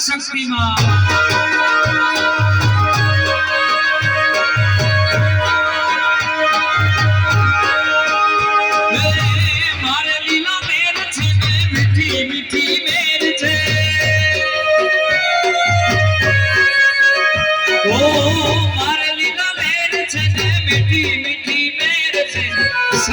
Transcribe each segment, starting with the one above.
શક્તિમાં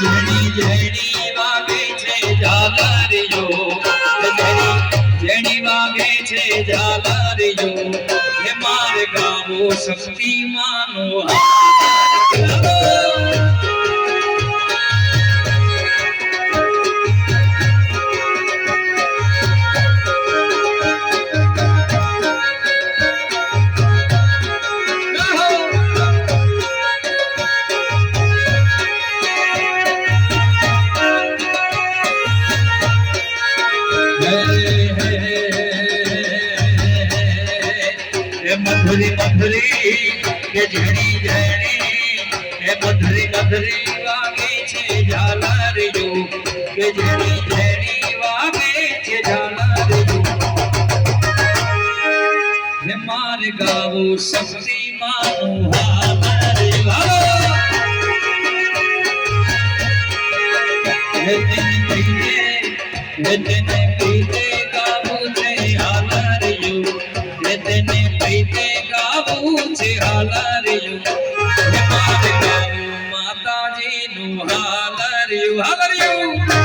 જેણી જેણી વાગે છે ઝાલરિયો જેણી વાગે છે ઝાલરિયો હે મારે ગામો શક્તિમાનો હે મધુરી મધુરી કે ઝણી ઝણી હે મધુરી મધુરી વાગે છે ઝાલરિયો કે ઝણી ઝણી વાગે છે ઝાલરિયો હે મારે ગાવો શક્તિ માનું હાલરિયો હે તેને કહીએ હે તેને કહીએ you, hallelujah, you.